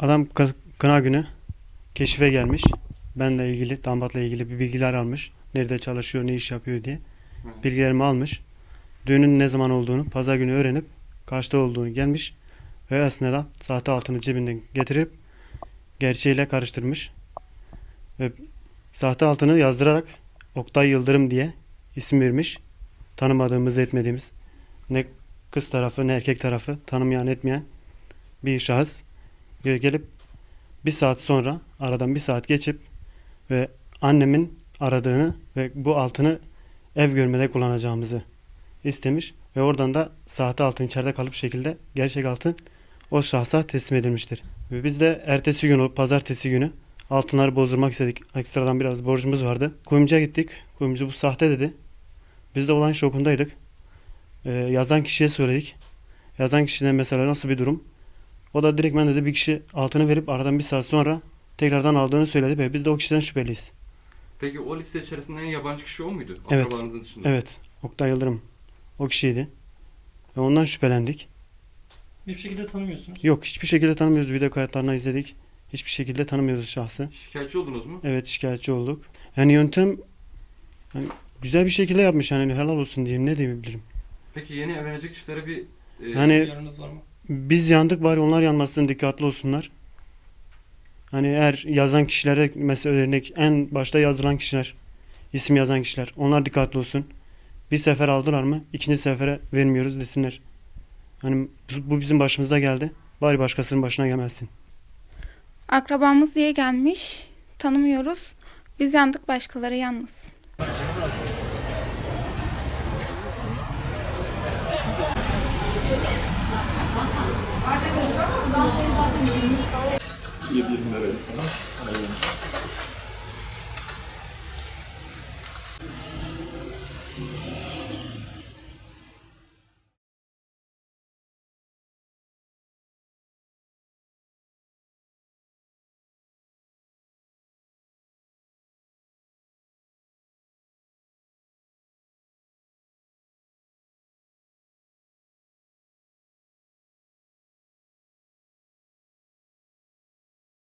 Adam kı- kına günü keşife gelmiş. Benle ilgili, damatla ilgili bir bilgiler almış. Nerede çalışıyor, ne iş yapıyor diye. Bilgilerimi almış. Düğünün ne zaman olduğunu, pazar günü öğrenip kaçta olduğunu gelmiş. Ve esnada sahte altını cebinden getirip gerçeğiyle karıştırmış. Ve sahte altını yazdırarak Oktay Yıldırım diye isim vermiş. Tanımadığımız, etmediğimiz ne kız tarafı ne erkek tarafı tanımayan etmeyen bir şahıs gelip bir saat sonra aradan bir saat geçip ve annemin aradığını ve bu altını ev görmede kullanacağımızı istemiş ve oradan da sahte altın içeride kalıp şekilde gerçek altın o şahsa teslim edilmiştir. Ve biz de ertesi gün olup pazartesi günü altınları bozdurmak istedik. Ekstradan biraz borcumuz vardı. Kuyumcuya gittik. Kuyumcu bu sahte dedi. Biz de olan şokundaydık. Ee, yazan kişiye söyledik. Yazan kişiden mesela nasıl bir durum? O da direktmen dedi bir kişi altını verip aradan bir saat sonra tekrardan aldığını söyledi ve biz de o kişiden şüpheliyiz. Peki o liste içerisinde en yabancı kişi o muydu? Evet. Akrabalarınızın dışında. Evet, Oktay Yıldırım o kişiydi. Ve ondan şüphelendik. Hiçbir şekilde tanımıyorsunuz. Yok hiçbir şekilde tanımıyoruz. Video kayıtlarını izledik. Hiçbir şekilde tanımıyoruz şahsı. Şikayetçi oldunuz mu? Evet şikayetçi olduk. Yani yöntem yani güzel bir şekilde yapmış yani helal olsun diyeyim ne diyebilirim. Peki yeni evlenecek çiftlere bir e, Yani- Yarınız var mı? Biz yandık bari onlar yanmasın dikkatli olsunlar. Hani eğer yazan kişilere mesela örnek en başta yazılan kişiler isim yazan kişiler onlar dikkatli olsun. Bir sefer aldılar mı ikinci sefere vermiyoruz desinler. Hani bu bu bizim başımıza geldi. Bari başkasının başına gelmesin. Akrabamız diye gelmiş. Tanımıyoruz. Biz yandık başkaları yanmasın. Yedi yirmi verelim sana. Göre.